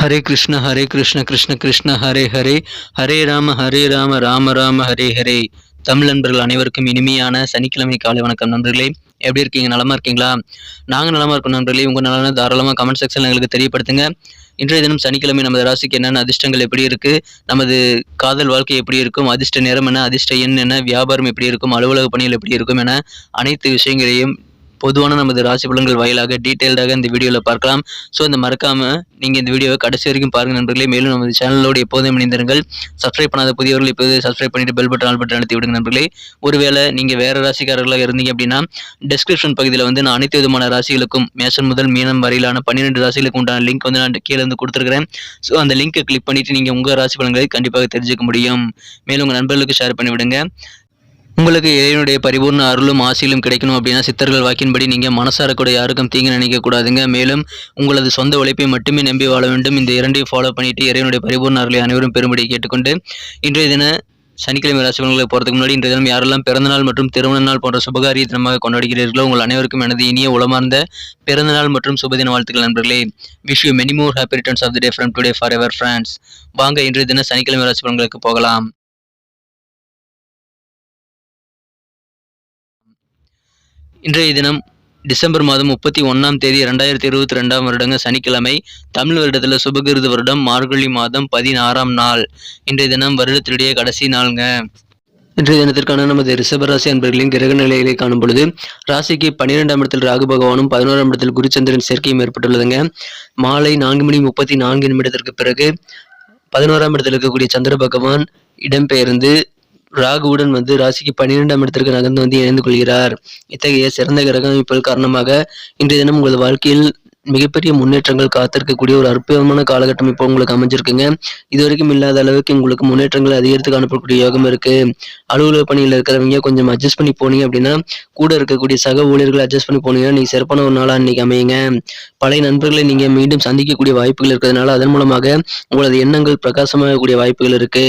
ஹரே கிருஷ்ண ஹரே கிருஷ்ண கிருஷ்ண கிருஷ்ண ஹரே ஹரே. ஹரே ராம ஹரே ராம ராம ராம ஹரே ஹரே. தமிழ் நண்பர்கள் அனைவருக்கும் இனிமையான சனிக்கிழமை காலை வணக்கம் நண்பர்களே. எப்படி இருக்கீங்க? நலமா இருக்கீங்களா? நாங்கள் நலமா இருக்கோம் நண்பர்களே. உங்கள் நலன தாராளமாக கமெண்ட் செக்ஷனில் எங்களுக்கு தெரியப்படுத்துங்க. இன்றைய தினம் சனிக்கிழமை நமது ராசிக்கு என்னென்ன அதிர்ஷ்டங்கள் எப்படி இருக்கு? நமது காதல் வாழ்க்கை எப்படி இருக்கும்? அதிர்ஷ்ட நேரம் என்ன? அதிர்ஷ்ட எண் என்ன? வியாபாரம் எப்படி இருக்கும்? அலுவலக பணிகள் எப்படி இருக்கும் என அனைத்து விஷயங்களையும் பொதுவான நமது ராசி பலன்கள் வாயிலாக டீட்டெயில்டாக இந்த வீடியோவில் பார்க்கலாம். ஸோ இந்த மறக்காமல் நீங்கள் இந்த வீடியோவை கடைசி வரைக்கும் பாருங்கள் நண்பர்களே. மேலும் நமது சேனலோடு எப்போதும் இணைந்திருங்கள். சப்ஸ்கிரைப் பண்ணாத புதியவர்கள் இப்போது சப்ஸ்கிரைப் பண்ணிட்டு பெல் பட்டன் ஆல் பட்டன் அழுத்தி விடுங்க நண்பர்களே. ஒருவேளை நீங்கள் வேறு ராசிக்காரர்களாக இருந்தீங்க அப்படின்னா டிஸ்கிரிப்ஷன் பகுதியில் வந்து நான் அனைத்து விதமான ராசிகளுக்கும் மேஷன் முதல் மீனம் வரையிலான பன்னிரெண்டு ராசிகளுக்கு உண்டான லிங்க் வந்து நான் கீழே வந்து கொடுத்துருக்கிறேன். ஸோ அந்த லிங்கை கிளிக் பண்ணிட்டு நீங்கள் உங்கள் ராசி பலன்களை கண்டிப்பாக தெரிஞ்சுக்க முடியும். மேலும் உங்கள் நண்பர்களுக்கு ஷேர் பண்ணிவிடுங்க. உங்களுக்கு இறைவனுடைய பரிபூர்ண அருளும் ஆசையிலும் கிடைக்கணும் அப்படின்னா சித்தர்கள் வாக்கின்படி நீங்கள் மனசார கூட யாருக்கும் தீங்கு நினைக்கக்கூடாதுங்க மேலும் உங்களது சொந்த உழைப்பை மட்டுமே நம்பி வாழ வேண்டும். இந்த இரண்டையும் ஃபாலோ பண்ணிட்டு இறைவனுடைய பரிபூர்ண அருளை அனைவரும் பெரும்படி கேட்டுக்கொண்டு இன்றைய தின சனிக்கிழமை ராசி பலன்களை போகிறதுக்கு முன்னாடி இன்றைய தினம் யாரெல்லாம் பிறந்தநாள் மற்றும் திருமண நாள் போன்ற சுபகாரிய தினமாக கொண்டாடுகிறீர்களோ உங்கள் அனைவருக்கும் எனது இனிய உளமார்ந்த பிறந்தநாள் மற்றும் சுபதின வாழ்த்துக்கள் நண்பர்களே. Wish you many more happy returns of the day from today forever friends வாங்க இன்றைய தின சனிக்கிழமை ராசி பலன்களுக்கு போகலாம். இன்றைய தினம் டிசம்பர் மாதம் முப்பத்தி ஒன்றாம் தேதி ரெண்டாயிரத்தி இருபத்தி ரெண்டாம் வருடங்க சனிக்கிழமை தமிழ் வருடத்தில் சுபகிருத வருடம் மார்கழி மாதம் பதினாறாம் நாள். இன்றைய தினம் வருடத்தினுடைய கடைசி நாளுங்க. இன்றைய தினத்திற்கான நமது ரிஷபராசி அன்பர்களின் கிரக நிலைகளை காணும் பொழுது ராசிக்கு பன்னிரெண்டாம் இடத்தில் ராகு பகவானும் பதினோராம் இடத்தில் குருச்சந்திரன் சேர்க்கையும் ஏற்பட்டுள்ளதுங்க. மாலை நான்கு மணி முப்பத்தி நான்கு நிமிடத்திற்கு பிறகு பதினோராம் இடத்தில் இருக்கக்கூடிய சந்திர பகவான் இடம்பெயர்ந்து ராகுவுடன் வந்து ராசிக்கு பன்னிரெண்டாம் இடத்திற்கு நகர்ந்து வந்து இணைந்து கொள்கிறார். இத்தகைய சிறந்த கிரக அமைப்புகள் காரணமாக இன்றைய தினம் உங்களது வாழ்க்கையில் மிகப்பெரிய முன்னேற்றங்கள் காத்திருக்கக்கூடிய ஒரு அற்புதமான காலகட்டம் இப்போ உங்களுக்கு அமைஞ்சிருக்குங்க. இது வரைக்கும் இல்லாத அளவுக்கு உங்களுக்கு முன்னேற்றங்கள் அதிகரித்து காணப்படக்கூடிய யோகம் இருக்கு. அலுவலக பணியில் இருக்கிறவங்க கொஞ்சம் அட்ஜஸ்ட் பண்ணி போனீங்க அப்படின்னா கூட இருக்கக்கூடிய சக ஊழியர்கள் அட்ஜஸ்ட் பண்ணி போனீங்கன்னா நீங்க சிறப்பான ஒரு நாளாக இன்னைக்கு அமையுங்க. பழைய நண்பர்களை நீங்க மீண்டும் சந்திக்கக்கூடிய வாய்ப்புகள் இருக்கிறதுனால அதன் மூலமாக உங்களது எண்ணங்கள் பிரகாசமாகக்கூடிய வாய்ப்புகள் இருக்கு.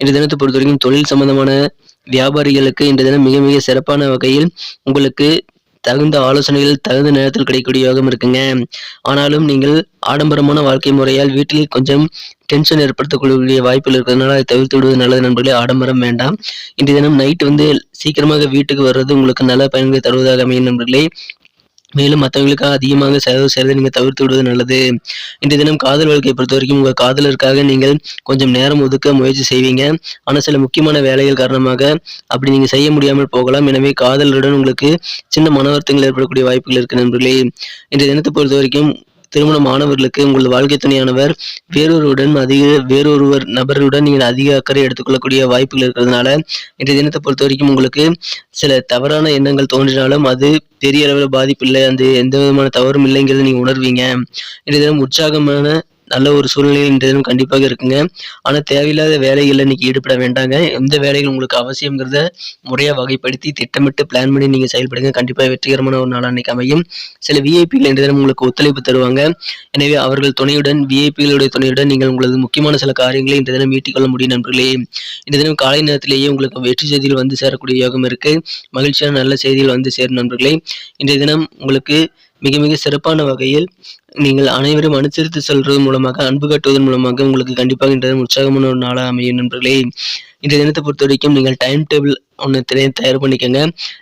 இந்த தினத்தை பொறுத்த வரைக்கும் தொழில் சம்பந்தமான வியாபாரிகளுக்கு இன்றைய தினம் மிக மிக சிறப்பான வகையில் உங்களுக்கு தகுந்த ஆலோசனைகள் தகுந்த நேரத்தில் கிடைக்கக்கூடிய யோகம் இருக்குங்க. ஆனாலும் நீங்கள் ஆடம்பரமான வாழ்க்கை முறையால் வீட்டில் கொஞ்சம் டென்ஷன் ஏற்படுத்தக்கூடிய வாய்ப்புகள் இருக்கிறதுனால அதை தவிர்த்து விடுவது நல்லது நண்பர்களே. ஆடம்பரம் வேண்டாம். இன்றைய தினம் நைட் வந்து சீக்கிரமாக வீட்டுக்கு வர்றது உங்களுக்கு நல்ல பயன்களை தருவதாக அமையும் நண்பர்களே. மேலும் மற்றவங்களுக்காக அதிகமாக செலவு செய்வதை நீங்கள் தவிர்த்து விடுவது நல்லது. இன்றைய தினம் காதல் வாழ்க்கையை பொறுத்த வரைக்கும் உங்கள் காதலருக்காக நீங்கள் கொஞ்சம் நேரம் ஒதுக்க முயற்சி செய்வீங்க. ஆனால் சில முக்கியமான வேலைகள் காரணமாக அப்படி நீங்கள் செய்ய முடியாமல் போகலாம். எனவே காதலருடன் உங்களுக்கு சின்ன மன வருத்தங்கள் ஏற்படக்கூடிய வாய்ப்புகள் இருக்கு நண்பர்களே. இன்றைய தினத்தை பொறுத்த வரைக்கும் திருமணம் ஆனவர்களுக்கு உங்கள் வாழ்க்கை துணையானவர் வேறொருவருடன் அதிக வேறொருவர் நபருடன் நீங்கள் அதிக அக்கறை எடுத்துக்கொள்ளக்கூடிய வாய்ப்புகள் இருக்கிறதுனால இன்றைய தினத்தை பொறுத்த வரைக்கும் உங்களுக்கு சில தவறான எண்ணங்கள் தோன்றினாலும் அது பெரிய அளவில் பாதிப்பு இல்லை. அந்த எந்த விதமான தவறும் இல்லைங்கிறத நீங்கள் உணர்வீங்க. இன்றைய தினம் உற்சாகமான நல்ல ஒரு சூழ்நிலை இன்றைய தினம் கண்டிப்பாக இருக்குங்க. ஆனால் தேவையில்லாத வேலைகளில் இன்னைக்கு ஈடுபட வேண்டாங்க. எந்த வேலைகள் உங்களுக்கு அவசியங்கிறத முறையாக வகைப்படுத்தி திட்டமிட்டு பிளான் பண்ணி நீங்கள் செயல்படுங்க. கண்டிப்பாக வெற்றிகரமான ஒரு நாள் அன்னைக்கு அமையும். சில விஐபிகள் இன்றைய தினம் உங்களுக்கு ஒத்துழைப்பு தருவாங்க. எனவே அவர்கள் துணையுடன் விஐபிகளுடைய துணையுடன் நீங்கள் உங்களது முக்கியமான சில காரியங்களை இன்று தினம் மீட்டிக்கொள்ள முடியும் நண்பர்களே. இந்த தினம் காலை நேரத்திலேயே உங்களுக்கு வெற்றி செய்திகள் வந்து சேரக்கூடிய யோகம் இருக்கு. மகிழ்ச்சியான நல்ல செய்திகள் வந்து சேரும் நண்பர்களே. இன்றைய தினம் உங்களுக்கு மிக மிக சிறப்பான வகையில் நீங்கள் அனைவரும் அனுசரித்து செல்வது மூலமாக அன்பு காட்டுவதன் மூலமாக உங்களுக்கு கண்டிப்பாக இன்றைய உற்சாகமான ஒரு நாளாக அமையும் நண்பர்களே. இந்த தினத்தை பொறுத்த வரைக்கும் நீங்கள் டைம் டேபிள் ஒன்று தயார் பண்ணிக்கோங்க.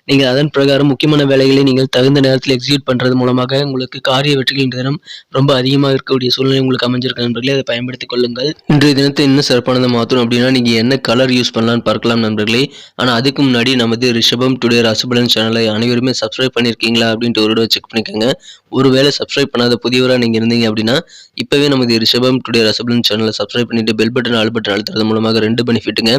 நீங்கள் அதன் பிரகாரம் முக்கியமான வேலைகளை நீங்கள் தகுந்த நேரத்தில் எக்ஸிக்யூட் பண்ணுறது மூலமாக உங்களுக்கு காரிய வெற்றிகள் இன்றைய தினம் ரொம்ப அதிகமாக இருக்கக்கூடிய சூழ்நிலை உங்களுக்கு அமைஞ்சிருக்க நண்பர்களே அதை பயன்படுத்திக் கொள்ளுங்கள். இன்றைய தினத்தை இன்னும் சிறப்பானதை மாற்றணும் அப்படின்னா நீங்கள் என்ன கலர் யூஸ் பண்ணலாம்னு பார்க்கலாம் நண்பர்களே. ஆனால் அதுக்கு முன்னாடி நமது ரிஷபம் டுடே ராசிபலன் சேனலை அனைவருமே சப்ஸ்கிரைப் பண்ணியிருக்கீங்களா அப்படின்ட்டு ஒரு தடவை செக் பண்ணிக்கோங்க. ஒருவேளை சப்ஸ்கிரைப் பண்ணாத புதியவராக நீங்கள் இருந்தீங்க அப்படின்னா இப்போவே நமது ரிஷபம் டுடே ரசபலன் சேனலை சப்ஸ்கிரைப் பண்ணிட்டு பெல் பட்டன் ஆல் பட்டன் அழுத்துறது மூலமாக ரெண்டு பெனிஃபிட்டுங்க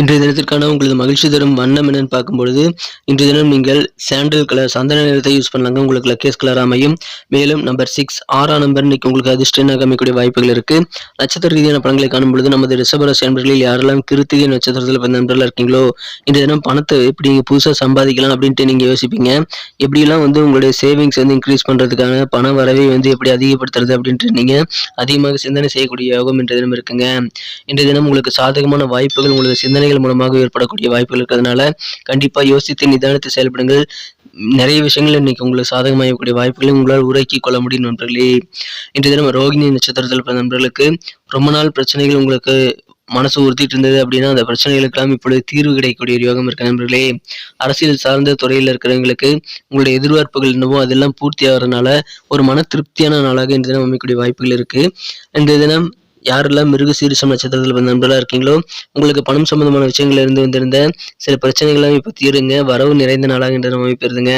இன்றைய தினத்திற்கான உங்களது மகிழ்ச்சி தரும் வண்ணம் என்னன்னு பார்க்கும்பொழுது இன்றைய தினம் நீங்கள் சாண்டல் கலர் சந்தன நிறத்தை யூஸ் பண்ணலாங்க. உங்களுக்கு லக்கேஸ் கலர் அமையும். மேலும் நம்பர் சிக்ஸ் ஆறாம் நம்பர் இன்னைக்கு உங்களுக்கு அதிர்ஷ்டனாக அமைக்கக்கூடிய வாய்ப்புகள் இருக்கு. நட்சத்திர ரீதியான படங்களை காணும் பொழுது நமது ரிஷபராசி நண்பர்களில் யாரெல்லாம் கிருத்திகை நட்சத்திரத்தில் பிறந்த நண்பர்கள் இருக்கீங்களோ இன்றைய தினம் பணத்தை எப்படி நீங்கள் புதுசாக சம்பாதிக்கலாம் அப்படின்ட்டு நீங்கள் யோசிப்பீங்க. எப்படிலாம் வந்து உங்களுடைய சேவிங்ஸ் வந்து இன்க்ரீஸ் பண்ணுறதுக்கான பண வரவை வந்து எப்படி அதிகப்படுத்துறது அப்படின்ட்டு நீங்கள் அதிகமாக சிந்தனை செய்யக்கூடிய யோகம் இன்றைய தினம் இருக்குங்க. இன்றைய தினம் உங்களுக்கு சாதகமான வாய்ப்புகள் உங்களது சிந்தனைகள் மூலமாக ஏற்படக்கூடிய வாய்ப்புகள் இருக்கிறதுனால கண்டிப்பாக யோசித்து நிதானித்து செயல்படுங்கள். நிறைய விஷயங்கள் இன்னைக்கு உங்களுக்கு சாதகமாகக்கூடிய வாய்ப்புகளை உங்களால் உருவாக்கி கொள்ள முடியும் நண்பர்களே. இன்றைய தினம் ரோகிணி நட்சத்திரத்தில் பிறந்த நண்பர்களுக்கு ரொம்ப நாள் பிரச்சனைகள் உங்களுக்கு மனசு உறுத்திட்டு இருந்தது அப்படின்னா அந்த பிரச்சனைகளுக்கெல்லாம் இப்பொழுது தீர்வு கிடைக்கக்கூடிய ஒரு யோகம் இருக்க நண்பர்களே. அரசியல் சார்ந்த துறையில் இருக்கிறவங்களுக்கு உங்களுடைய எதிர்பார்ப்புகள் என்னவோ அதெல்லாம் பூர்த்தி ஆகிறதுனால ஒரு மன திருப்தியான நாளாக இந்த தினம் அமைக்கக்கூடிய வாய்ப்புகள் இருக்கு. இன்றைய தினம் யாரெல்லாம் மிருக சீரிசம் நட்சத்திரத்தில் பிறந்த நண்பர்களாக இருக்கீங்களோ உங்களுக்கு பணம் சம்பந்தமான விஷயங்கள்ல இருந்து வந்திருந்த சில பிரச்சனைகள்லாம் இப்போ தீருங்க. வரவு நிறைந்த நாளாக இன்று நம்ம அமைப்பிருதுங்க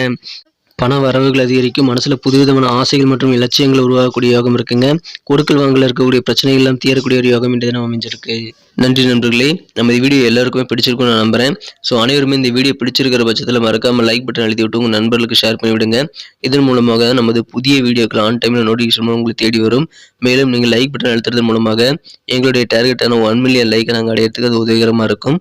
பண வரவுகள் அதிகரிக்கும் மனசில் புதுவிதமான ஆசைகள் மற்றும் இலட்சியங்கள் உருவாகக்கூடிய யோகம் இருக்குங்க. கொடுக்கல் வாங்கல இருக்கக்கூடிய பிரச்சனைகள் எல்லாம் தீரக்கூடிய ஒரு யோகம் இன்று தினம் அமைஞ்சிருக்கு. நன்றி நண்பர்களே. நம்ம இந்த வீடியோ எல்லாருக்குமே பிடிச்சிருக்கும் நான் நம்புறேன். ஸோ அனைவருமே இந்த வீடியோ பிடிச்சிருக்கிற பட்சத்தில் மறக்காமல் லைக் பட்டன் எழுதி விட்டு உங்கள் நண்பர்களுக்கு ஷேர் பண்ணி விடுங்க. இதன் மூலமாக நமது புதிய வீடியோக்கள் ஆன் டைமில் நோட்டிஃபிகேஷன் உங்களுக்கு தேடி வரும். மேலும் நீங்கள் லைக் பட்டன் அழுத்துறது மூலமாக எங்களுடைய டார்கெட்டான ஒன் மில்லியன் லைக்கை நாங்கள் அடையிறதுக்கு அது உதவிகரமாக இருக்கும்.